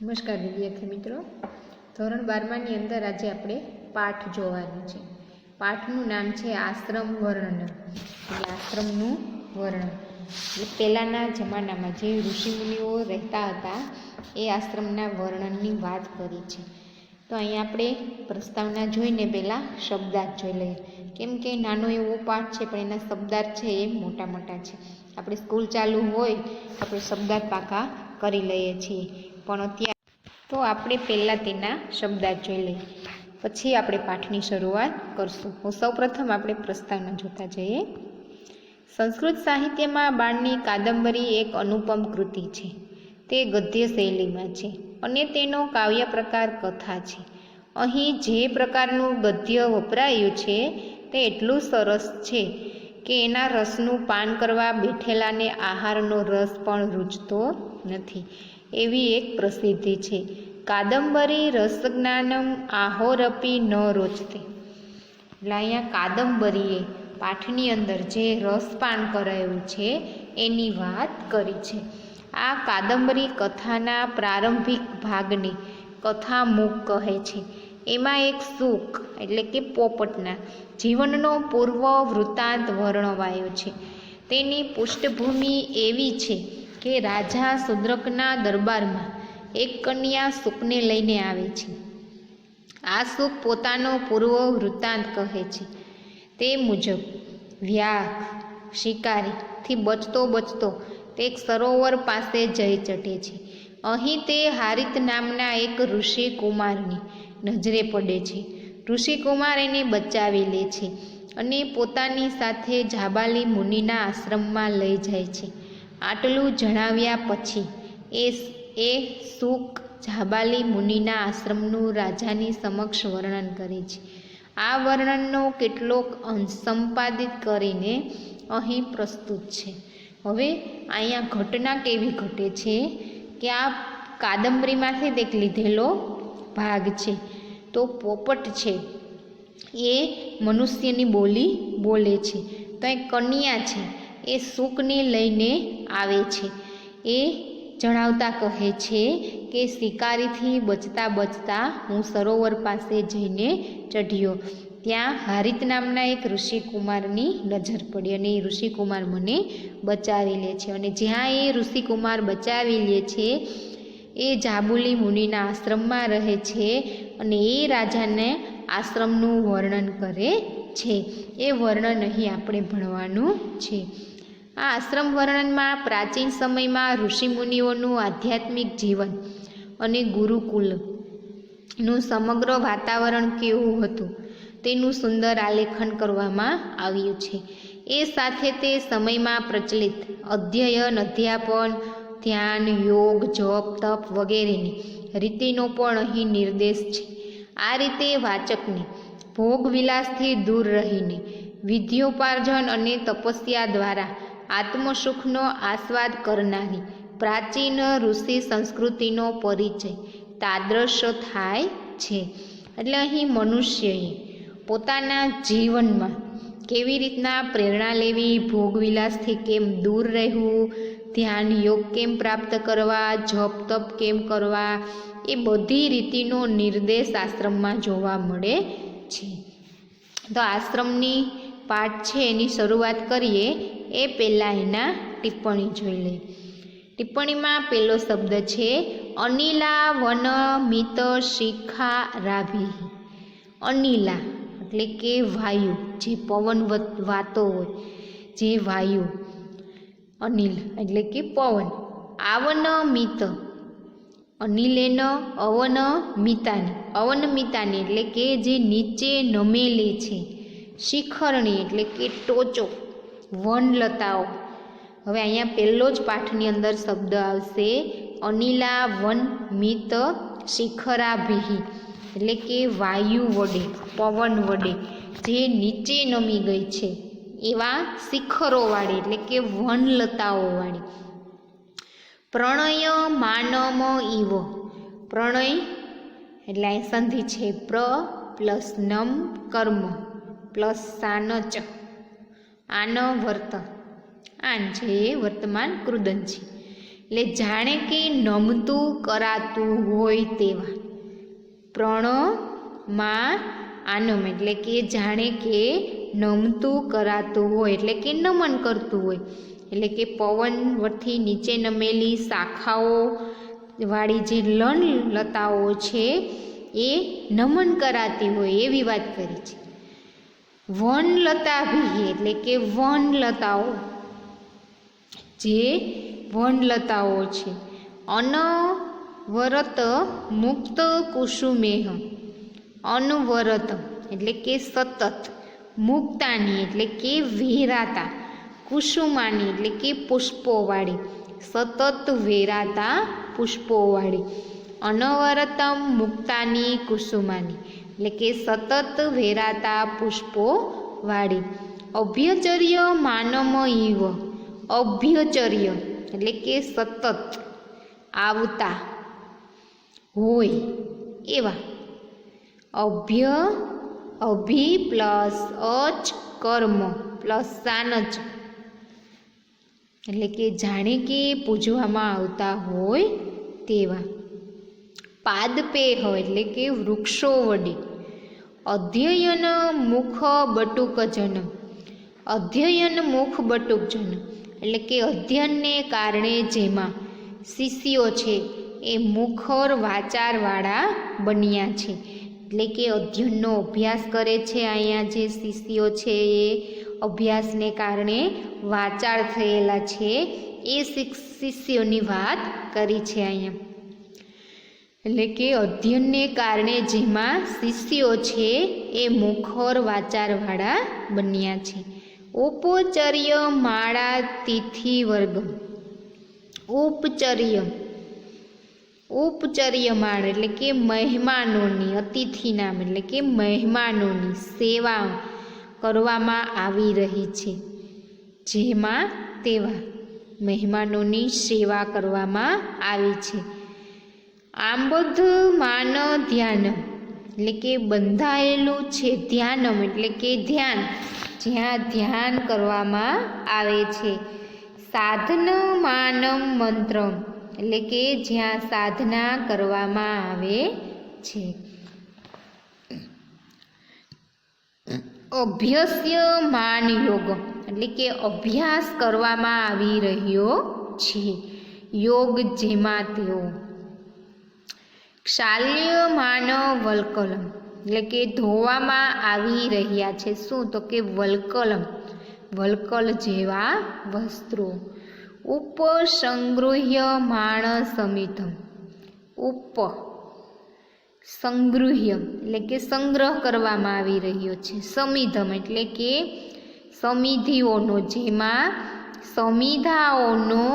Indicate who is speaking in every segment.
Speaker 1: નમસ્કાર વિદ્યાર્થી મિત્રો. ધોરણ બારમાની અંદર આજે આપણે પાઠ જોવાનું છે. પાઠનું નામ છે આશ્રમ વર્ણન એટલે આશ્રમનું વર્ણન એટલે પહેલાંના જમાનામાં જે ઋષિમુનિઓ રહેતા હતા, એ આશ્રમના વર્ણનની વાત કરી છે. તો અહીંયા આપણે પ્રસ્તાવના જોઈને પહેલાં શબ્દાર્થ જોઈ લઈએ. કેમ કે નાનો એવો પાઠ છે, પણ એના શબ્દાર્થ છે એ મોટા મોટા છે. આપણે સ્કૂલ ચાલુ હોય, આપણે શબ્દાર્થ પાકા કરી લઈએ છીએ. પણ અત્યારે તો આપણે પહેલાં તેના શબ્દાર્થ જોઈ લઈએ. પછી આપણે પાઠની શરૂઆત કરશું. હું સૌપ્રથમ આપણે પ્રસ્તાવના જોતા જઈએ. સંસ્કૃત સાહિત્યમાં બાળની કાદંબરી એક અનુપમ કૃતિ છે. તે ગદ્ય શૈલીમાં છે અને તેનો કાવ્ય પ્રકાર કથા છે. અહીં જે પ્રકારનું ગદ્ય વપરાયું છે તે એટલું સરસ છે કે એના રસનું પાન કરવા બેઠેલાને આહારનો રસ પણ રૂચતો નથી. એવી એક પ્રસિદ્ધિ છે. કાદંબરી રસજ્ઞાનમ આહોરપી ન રોચતે. એટલે અહીંયા કાદંબરીએ પાઠની અંદર જે રસપાન કરાયું છે, એની વાત કરી છે. આ કાદંબરી કથાના પ્રારંભિક ભાગને કથામુખ કહે છે. એમાં એક સુખ એટલે કે પોપટના, જીવનનો પૂર્વ વૃત્તાંત વર્ણવાયો છે. તેની પૃષ્ઠભૂમિ એવી છે. કે રાજા સુદ્રકના દરબારમાં એક કન્યા સુખને લઈને આવે છે. આ સુખ પોતાનો પૂર્વ વૃત્તાંત કહે છે. તે મુજબ વ્યાઘ શિકારીથી બચતો બચતો તે એક સરોવર પાસે જઈ ચઢે છે. અહીં તે હારિત નામના એક ઋષિ કુમારની નજરે પડે છે. ઋષિકુમાર એને બચાવી લે છે અને પોતાની સાથે જાબાલી મુનિના આશ્રમમાં લઈ જાય છે. આટલું જણાવ્યા પછી એ એ સુખ જાબાલી મુનિના આશ્રમનું રાજાની સમક્ષ વર્ણન કરે છે. આ વર્ણનનો કેટલોક અંશ સંપાદિત કરીને અહીં પ્રસ્તુત છે. હવે અહીંયા ઘટના કેવી ઘટે છે કે આ કાદંબરીમાંથી એક લીધેલો ભાગ છે. તો પોપટ છે, એ મનુષ્યની બોલી બોલે છે. તો એ કન્યા છે એ સુખને લઈને આવે છે. એ જણાવતા કહે છે કે શિકારીથી બચતા બચતા હું સરોવર પાસે જઈને ચઢ્યો. ત્યાં હારિત નામના એક ઋષિકુમારની નજર પડી અને એ ઋષિકુમાર મને બચાવી લે છે અને જ્યાં એ ઋષિકુમાર બચાવી લે છે, એ જાબુલી મુનિના આશ્રમમાં રહે છે અને એ રાજાને આશ્રમનું વર્ણન કરે છે. એ વર્ણન અહીં આપણે ભણવાનું છે. આ આશ્રમ વર્ણનમાં પ્રાચીન સમયમાં ઋષિમુનિઓનું આધ્યાત્મિક જીવન અને ગુરુકુલનું સમગ્ર વાતાવરણ કેવું હતું તેનું સુંદર આલેખન કરવામાં આવ્યું છે. એ સાથે તે સમયમાં પ્રચલિત અધ્યયન, અધ્યાપન, ધ્યાન, યોગ, જપ, તપ વગેરેની રીતિનો પણ અહીં નિર્દેશ છે. આ રીતે વાચકને ભોગવિલાસથી દૂર રહીને વિદ્યોપાર્જન અને તપસ્યા દ્વારા આત્મસુખનો આસ્વાદ કરનારી પ્રાચીન ઋષિ સંસ્કૃતિનો પરિચય તાદ્રશ થાય છે. એટલે અહીં મનુષ્યએ પોતાના જીવનમાં કેવી રીતના પ્રેરણા લેવી, ભોગવિલાસથી કેમ દૂર રહેવું, ધ્યાન યોગ કેમ પ્રાપ્ત કરવા, જપ તપ કેમ કરવા, એ બધી રીતિનો નિર્દેશ આશ્રમમાં જોવા મળે છે. તો આશ્રમની પાઠ છે, એની શરૂઆત કરીએ. એ પહેલાં એના ટિપ્પણી જોઈ લઈએ ટિપ્પણીમાં પહેલો શબ્દ છે, અનિલા વન મિત શિખા રાભી. અનિલા એટલે કે વાયુ, જે પવન વાતો હોય, જે વાયુ. અનિલ એટલે કે પવન. આવન મિત. અનિલેન અવન મિતાની. અવન મિતાની એટલે કે જે નીચે નમેલી છે. શિખરણી એટલે કે ટોચો. વનલતાઓ હવે અહીંયા પહેલો જ પાઠની અંદર શબ્દ આવશે, અનિલા વન મિત શિખરાભિહી. એટલે કે વાયુ વડે, પવન વડે, જે નીચે નમી ગઈ છે. એવા શિખરોવાળી એટલે કે વનલતાઓવાળી પ્રણય માનમ ઇવ પ્રણય, એટલે સંધિ છે પ્ર પ્લસ નમ કર્મ. પ્લસ સાનચ. આન વર્ત. આન છે એ વર્તમાન કૃદન છે. એટલે જાણે કે નમતું કરાતું હોય તેવા. પ્રણમાં આનમ, એટલે કે જાણે કે નમતું કરાતું હોય, એટલે કે નમન કરતું હોય. એટલે કે પવન વરથી નીચે નમેલી શાખાઓ વાળી જે લણ લતાઓ છે, એ નમન કરાતી હોય એવી વાત કરી છે. વનલતા ભી એટલે કે વનલતાઓ જે વનલતાઓ છે. અનવરત મુક્ત કુસુમેહ. અનવરત એટલે કે સતત. મુક્તાની એટલે કે વેરાતા. કુસુમાની એટલે કે પુષ્પોવાળી. સતત વેરાતા પુષ્પોવાળી. અનવરતમ મુક્તાની કુસુમાની. એટલે કે સતત વેરાતા પુષ્પો વાળી. અભ્યચર્ય માનમ ઈવ અભ્યચર્ય એટલે કે સતત. આવતા હોય એવા. અભ્ય, અભિ પ્લસ અચ કર્મ પ્લસ સાનચ. એટલે કે જાણે કે પૂજવામાં આવતા હોય તેવા. પાદપેહ એટલે કે વૃક્ષો વડે. અધ્યયન મુખ બટુકજન. અધ્યયન મુખ બટુકજન. એટલે કે અધ્યયનને કારણે જેમાં શિષ્યો છે એ મુખર વાચારવાળા બન્યા છે. એટલે કે અધ્યયનનો અભ્યાસ કરે છે અહીંયા જે શિષ્યો છે એ અભ્યાસને કારણે વાચાળ થયેલા છે. એ શિષ્યોની વાત કરી છે અહીંયા. એટલે કે અધ્યયનને કારણે જેમાં શિષ્યો છે એ મુખર વાચારવાળા બન્યા છે. ઉપચર્ય માળા તિથિ વર્ગ ઉપચર્ય માળ એટલે કે મહેમાનોની, અતિથિ નામ એટલે કે મહેમાનોની સેવા કરવામાં આવી રહી છે. જેમાં તેવા મહેમાનોની સેવા કરવામાં આવી છે. આંબધ માન ધ્યાન. એટલે કે બંધાયેલું છે ધ્યાનમ, એટલે કે ધ્યાન. જ્યાં ધ્યાન કરવામાં આવે છે. સાધન માનમ મંત્ર એટલે કે જ્યાં સાધના કરવામાં આવે છે. અભ્યસ્ય માન યોગ, એટલે કે અભ્યાસ કરવામાં આવી રહ્યો છે. યોગ જેમાં તેઓ ક્ષાલ્યમાન વલ્કલમ, એટલે કે ધોવામાં આવી રહ્યા છે. શું? તો કે વલ્કલમ. વલ્કલ જેવા વસ્ત્રો. ઉપસંગૃહ્ય માણ સમિતમ ઉપ સંગૃહ્ય, એટલે કે સંગ્રહ કરવામાં આવી રહ્યો છે. સમિધમ, એટલે કે સમિધિઓનો, જેમાં સમિધાઓનો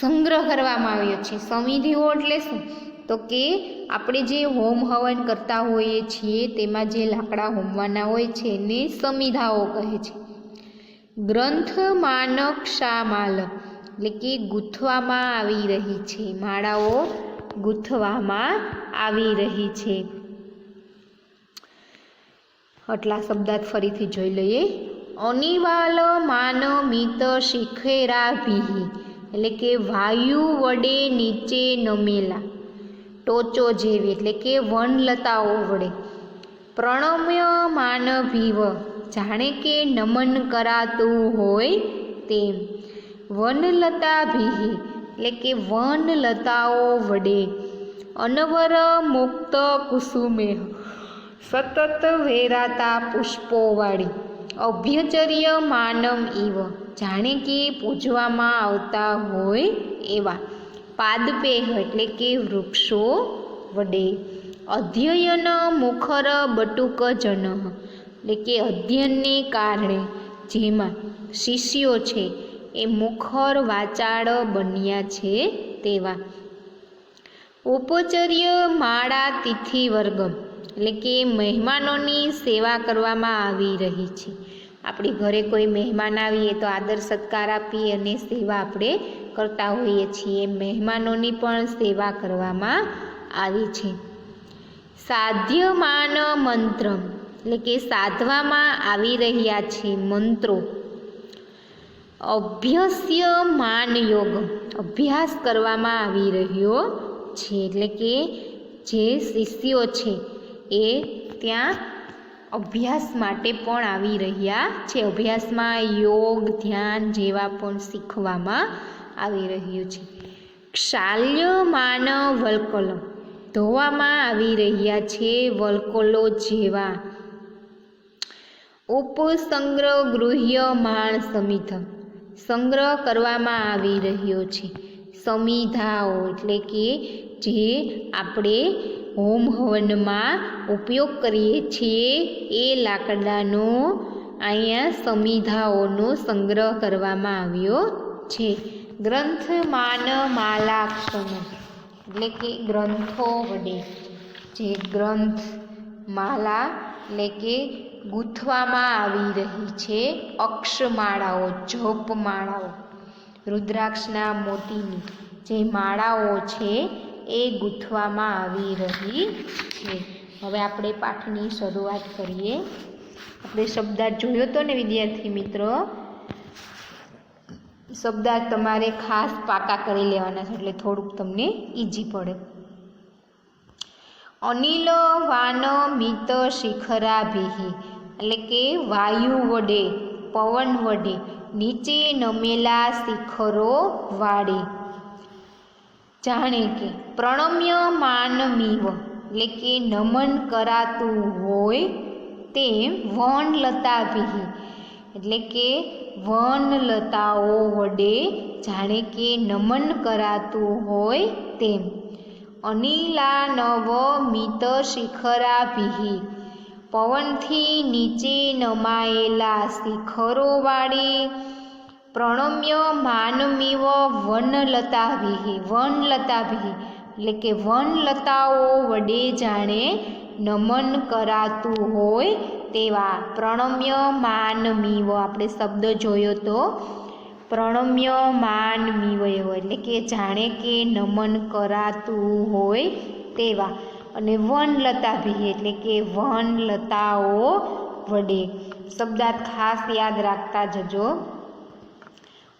Speaker 1: સંગ્રહ કરવામાં આવ્યો છે. સમિધિઓ એટલે શું? તો કે આપણે જે હોમ હવન કરતા હોઈએ છીએ, તેમાં જે લાકડા હોમવાના હોય છે, એને સમિધાઓ કહે છે. ગ્રંથ માનક શામાલ એટલે કે ગૂંથવામાં આવી રહી છે. માળાઓ ગૂંથવામાં આવી રહી છે. આટલા શબ્દાત ફરીથી જોઈ લઈએ. અનિવાલ માન મિત શિખેરા ભીહી એટલે કે વાયુ વડે નીચે નમેલા. ટોચો જેવી એટલે કે વનલતાઓ વડે. પ્રણમ્ય માનભીવ જાણે કે નમન કરાતું હોય તેમ. વનલતા ભીહી એટલે કે વનલતાઓ વડે. અનવર મુક્ત કુસુમે, સતત વેરાતા પુષ્પોવાળી. અભ્યચર્ય માનમ ઇવ જાણે કે પૂજવામાં આવતા હોય એવા. પાદપેહ એટલે કે વૃક્ષો વડે. અધ્યયન મુખર બટુક જન એટલે કે અધ્યયનને કારણે જેમાં શિષ્યો છે એ મુખર વાચાળ બન્યા છે તેવા. ઉપચર્ય માળા તિથિ વર્ગમ એટલે કે મહેમાનોની સેવા કરવામાં આવી રહી છે. આપણી ઘરે કોઈ મહેમાન આવીએ તો આદર સત્કાર આપી અને સેવા આપણે કરતા હોઈએ છીએ. મહેમાનોની પણ સેવા કરવામાં આવી છે. સાધ્યમાન મંત્ર એટલે કે સાધવામાં આવી રહ્યા છે મંત્રો. અભ્યસ્ય માન યોગ, અભ્યાસ કરવામાં આવી રહ્યો છે. એટલે કે જે શિષ્યો છે એ ત્યાં અભ્યાસ માટે પણ આવી રહ્યા છે. અભ્યાસમાં યોગ, ધ્યાન જેવા પણ શીખવામાં આવી રહ્યું છે. ક્ષાલ્યમાન વલ્કલો ધોવામાં આવી રહ્યા છે વલ્કલો જેવા ઉપસંગ્રહ ગૃહ્ય માણ સમિધ. સંગ્રહ કરવામાં આવી રહ્યો છે. સમિધાઓ એટલે કે જે આપણે હોમ હવનમાં ઉપયોગ કરીએ છીએ એ લાકડાનો અહીંયા સમિધાઓનો સંગ્રહ કરવામાં આવ્યો છે. ગ્રંથમાન માલાક્ષમ એટલે કે ગ્રંથો વડે. જે ગ્રંથ માલા, એટલે કે ગૂંથવામાં આવી રહી છે, અક્ષમાળાઓ, જપમાળાઓ. રુદ્રાક્ષના મોતીની જે માળાઓ છે એ ગૂંથવામાં આવી રહી છે. હવે આપણે પાઠની શરૂઆત કરીએ. આપણે શબ્દાર્થ જોયો હતો ને, વિદ્યાર્થી મિત્રો? શબ્દાર્થ તમારે ખાસ પાકા કરી લેવાના છે, એટલે થોડુંક તમને ઈજી પડે. અનિલ વાન મિત શિખરાભિહી એટલે કે વાયુ વડે, પવન વડે, નીચે નમેલા શિખરો વાળે. જાણે કે પ્રણમ્ય માનમીવ એટલે કે નમન કરાતું હોય તેમ વનલતાભી એટલે કે વનલતાઓ વડે જાણે કે નમન કરાતું હોય તેમ. અનિલા નવ મિત શિખરાભી પવનથી નીચે નમાયેલા શિખરોવાળી પ્રણમ્ય માનમીવ વનલતાભિ વનલતાભિ, એટલે કે વનલતાઓ વડે જાણે નમન કરાતું હોય તેવા પ્રણમ્ય માનમીવ. આપણે શબ્દ જોયો તો પ્રણમ્ય માનમીવ એવો, એટલે કે જાણે કે નમન કરાતું હોય તેવા. અને વનલતાભિ, એટલે કે વનલતાઓ વડે. શબ્દાર્થ ખાસ યાદ રાખતા જજો.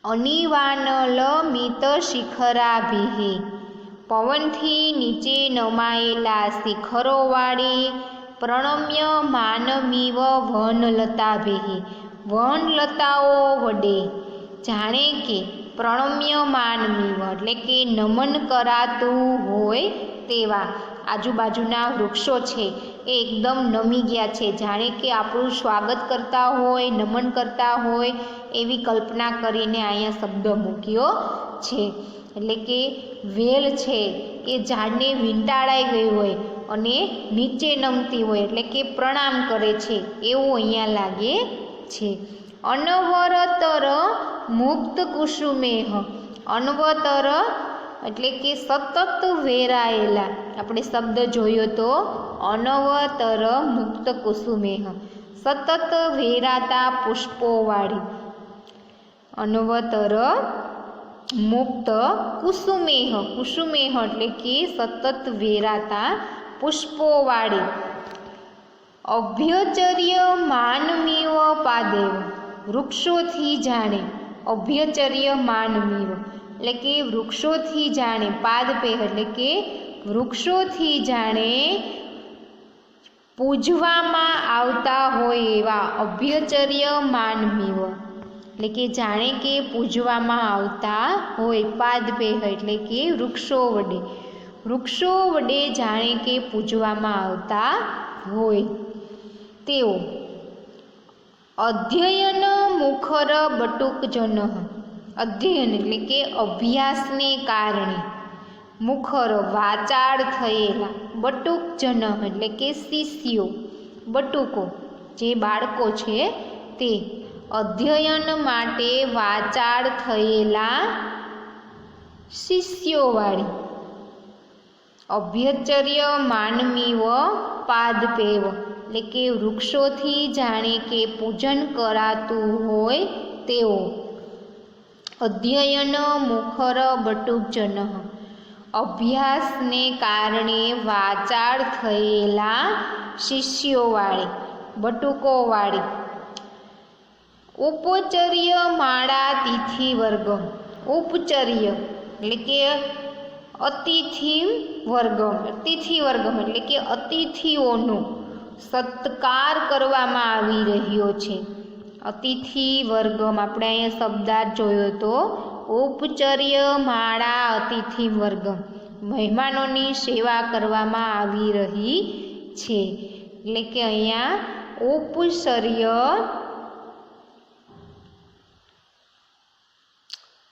Speaker 1: અનિવાનલ મિત શિખરાભિહી। પવનથી નીચે નમાયેલા શિખરોવાળી પ્રણમ્ય માનમીવ વનલતાભિ વનલતાઓ વડે જાણે કે પ્રણમ્ય માનમીવ, એટલે કે નમન કરાતું હોય તેવા આજુબાજુના વૃક્ષો છે। એ એકદમ નમી ગયા છે. જાણે કે આપણું સ્વાગત કરતા હોય, નમન કરતા હોય એવી કલ્પના કરીને અહીંયા શબ્દ મૂક્યો છે. એટલે કે વેલ છે એ ઝાડને વીંટાળાઈ ગઈ હોય અને નીચે નમતી હોય એટલે કે પ્રણામ કરે છે એવું અહીંયા લાગે છે. અનવરતર મુક્ત કુસુમેહ, અનવતર એટલે કે સતત વેરાયેલા. આપણે શબ્દ જોયો તો, અનવતર મુક્ત કુસુમેહ. સતત વેરાતા પુષ્પોવાળી. અનવતર મુક્ત કુસુમેહ. કુસુમેહ એટલે કે સતત વેરાતા પુષ્પોવાળી. અભ્યચર્ય માનવીવ પાદેવ. વૃક્ષોથી જાણે અભ્યચર્ય માનવીવ એટલે કે વૃક્ષોથી જાણે પાદપેહ એટલે કે વૃક્ષોથી જાણે પૂજવામાં આવતા હોય એવા અભ્યચર્ય માનવીઓ. એટલે કે જાણે કે પૂજવામાં આવતા હોય પાદપેહ એટલે કે વૃક્ષો વડે. વૃક્ષો વડે જાણે કે પૂજવામાં આવતા હોય. તેઓ અધ્યયન મુખર બટુકજન અધ્યયન એટલે કે અભ્યાસને કારણે મુખર વાચાળ થયેલા બટુકજન એટલે કે શિષ્યો, બટુકો જે બાળકો છે તે અધ્યયન માટે વાચાળ થયેલા શિષ્યોવાળી અભ્યચર્ય માનવીવ પાદપેવ એટલે કે વૃક્ષોથી જાણે કે પૂજન કરાતું હોય તેઓ અધ્યયન મુખર બટુજન અભ્યાસને કારણે વાચાળ થયેલા શિષ્યોવાળી, બટુકોવાળી. ઉપચર્ય માળા તિથિ વર્ગ ઉપચર્ય એટલે કે અતિથિ વર્ગ તિથિ વર્ગમ એટલે કે અતિથિઓનો સત્કાર કરવામાં આવી રહ્યો છે. અતિથિ વર્ગમ આપણે અહીંયા શબ્દાર્થ જોયો તો ઉપચર્ય માળા અતિથિ વર્ગમ મહેમાનોની સેવા કરવામાં આવી રહી છે. એટલે કે અહીંયા ઉપસર્ય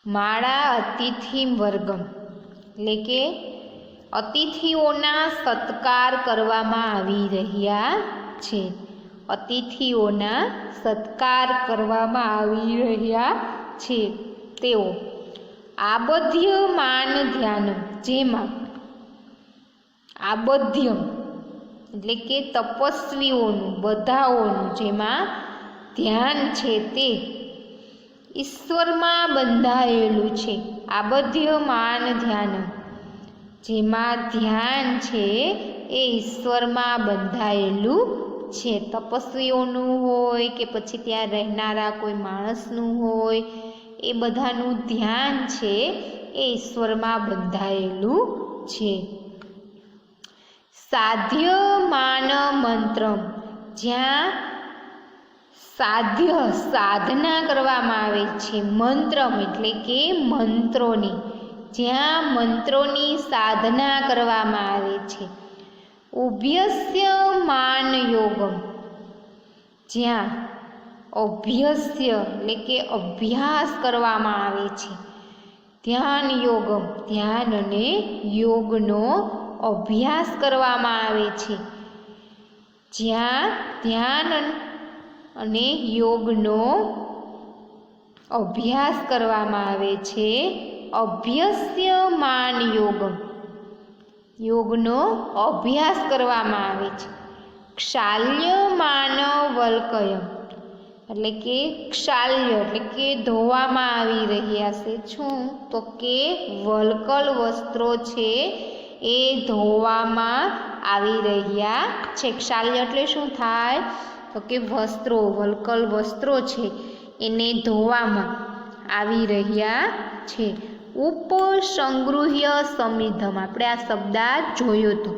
Speaker 1: માળા અતિથિ વર્ગમ એટલે કે અતિથિઓના સત્કાર કરવામાં આવી રહ્યા છે. અતિથિઓના સત્કાર કરવામાં આવી રહ્યા છે. તેઓ આબધ્ય માન ધ્યાન, જેમાં આબધ્ય એટલે કે તપસ્વીઓનું, બધાઓનું જેમાં ધ્યાન છે તે ઈશ્વરમાં બંધાયેલું છે. આબધ્ય માન ધ્યાન, જેમાં ધ્યાન છે એ ઈશ્વરમાં બંધાયેલું છે, તપસ્વીઓનું હોય કે પછી ત્યાં રહેનારા કોઈ માણસનું હોય, એ બધાનું ધ્યાન છે, એ ઈશ્વરમાં બંધાયેલું છે. સાધ્ય માન મંત્ર જ્યાં સાધ્ય સાધના કરવામાં આવે છે, મંત્રમ એટલે કે મંત્રોની, જ્યાં મંત્રોની સાધના કરવામાં આવે છે. ઉભ્યસ્ય માન જ્યાં અભ્યસ્ય, એટલે કે અભ્યાસ કરવામાં આવે છે. ધ્યાન યોગમ, ધ્યાન અને યોગનો અભ્યાસ કરવામાં આવે છે. જ્યાં ધ્યાન અને યોગનો અભ્યાસ કરવામાં આવે છે. અભ્યસ્ય માન યોગમ. યોગનો અભ્યાસ કરવામાં આવે છે. ક્ષાલ્ય માનવ વલ્કય એટલે કે ક્ષાલ્ય, એટલે કે ધોવામાં આવી રહ્યા છે. શું તો કે વલકલ વસ્ત્રો છે એ ધોવામાં આવી રહ્યા છે. ક્ષાલ્ય એટલે શું થાય? તો કે વસ્ત્રો, વલ્કલ વસ્ત્રો છે એને ધોવામાં આવી રહ્યા છે. ઉપસંગૃહ્ય સમિધમ. આપણે આ શબ્દ જોયો હતો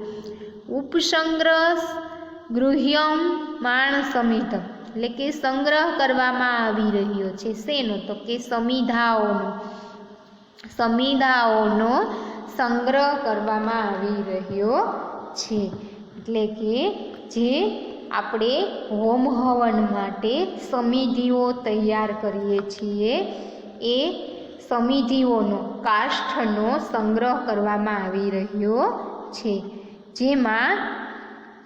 Speaker 1: ઉપસંગ્રહ ગૃહ્યમ માણ સમિધમ એટલે કે સંગ્રહ કરવામાં આવી રહ્યો છે શેનો? તો કે સમિધાઓનો. સમિધાઓનો સંગ્રહ કરવામાં આવી રહ્યો છે. એટલે કે જે આપણે હોમ હવન માટે સમિધિઓ તૈયાર કરીએ છીએ, એ સમિધિઓનો, કાષ્ઠનો સંગ્રહ કરવામાં આવી રહ્યો છે. જેમાં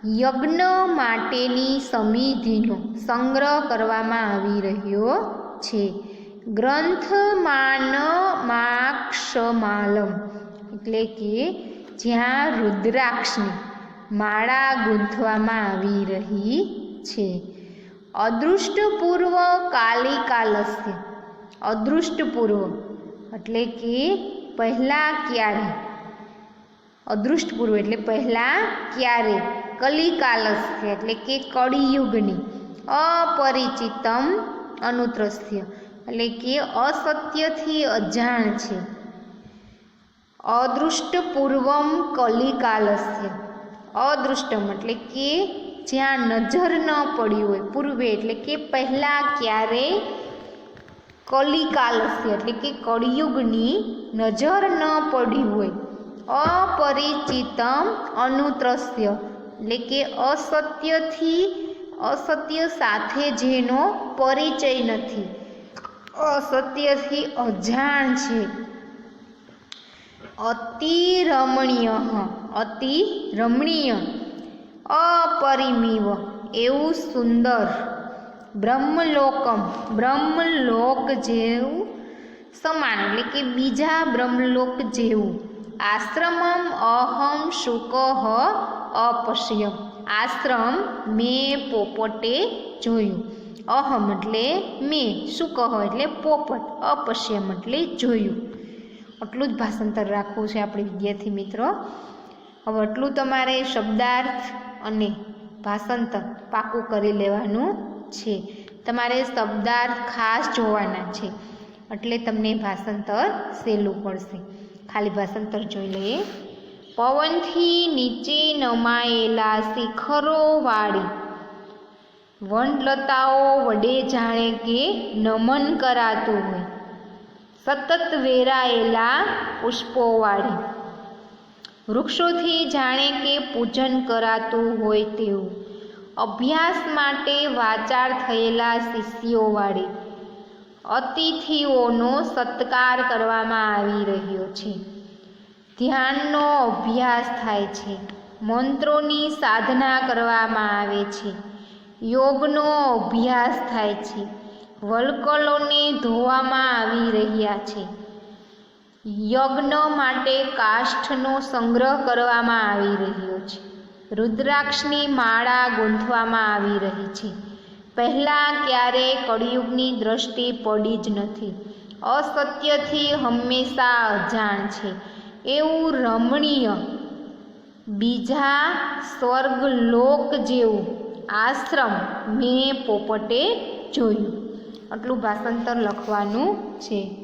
Speaker 1: યજ્ઞ માટેની સમિધિનો સંગ્રહ કરવામાં આવી રહ્યો છે. ગ્રંથમાન માક્ષમાલમ એટલે કે જ્યાં રુદ્રાક્ષની માળા ગૂંથવામાં આવી રહી છે. અદૃષ્ટપૂર્વ કાલિકાલસ્ય. અદૃષ્ટપૂર્વ એટલે કે પહેલાં ક્યારે? અદૃષ્ટપૂર્વ એટલે પહેલાં ક્યારે? કલિકાલસ્ય એટલે કે કળિયુગની, અપરિચિતમ અનુત્રસ્ય એટલે કે અસત્યથી અજાણ છે. અદૃષ્ટપૂર્વમ કલિકાલસ્ય. અદૃષ્ટમ એટલે કે જ્યાં નજર ન પડી હોય, પૂર્વે એટલે કે પહેલાં ક્યારે કલિકાલસ્ય, એટલે કે કળિયુગની નજર ન પડી હોય. અપરિચિતમ અનુત્રસ્ય એટલે કે અસત્યથી અસત્ય સાથે જેનો પરિચય નથી. અસત્યથી અજાણ છે. અતિ રમણીય અતિ રમણીય અપરિમીવ, એવું સુંદર, બ્રહ્મલોકમ, બ્રહ્મલોક જેવું સમાન, એટલે કે બીજા બ્રહ્મલોક જેવું. આશ્રમમ અહમ શુક અપશ્યમ. આશ્રમ મેં પોપટે જોયું. અહમ એટલે મેં. શું કહો એટલે પોપટ. અપશ્યમ એટલે જોયું. આટલું જ ભાષાંતર રાખવું છે આપણે વિદ્યાર્થી મિત્રો. હવે આટલું તમારે શબ્દાર્થ અને ભાષાંતર પાકું કરી લેવાનું છે. તમારે શબ્દાર્થ ખાસ જોવાના છે. એટલે તમને ભાષાંતર સહેલું પડશે. ખાલી ભાષાંતર જોઈ લઈએ. પવનથી નીચે નમાયેલા શિખરોવાળી વનલતાઓ વડે જાણે કે નમન કરાતું હોય. સતત વેરાયેલા પુષ્પોવાળી. વૃક્ષોથી જાણે કે પૂજન કરાતું હોય તેવું. અભ્યાસ માટે વાચાર થયેલા શિષ્યોવાળી. અતિથિઓનો સત્કાર કરવામાં આવી રહ્યો છે. ધ્યાનનો અભ્યાસ થાય છે. મંત્રોની સાધના કરવામાં આવે છે. યોગનો અભ્યાસ થાય છે. વલ્કલોને ધોવામાં આવી રહ્યા છે. યજ્ઞ માટે કાષ્ઠનો સંગ્રહ કરવામાં આવી રહ્યો છે. રુદ્રાક્ષની માળા ગૂંથવામાં આવી રહી છે. પહેલાં ક્યારેય કળિયુગની દ્રષ્ટિ પડી જ નથી. અસત્યથી હંમેશા અજાણ છે. એવું રમણીય. બીજા સ્વર્ગ લોક જેવું આશ્રમ મેં પોપટે જોયું. આટલું ભાષાંતર લખવાનું છે.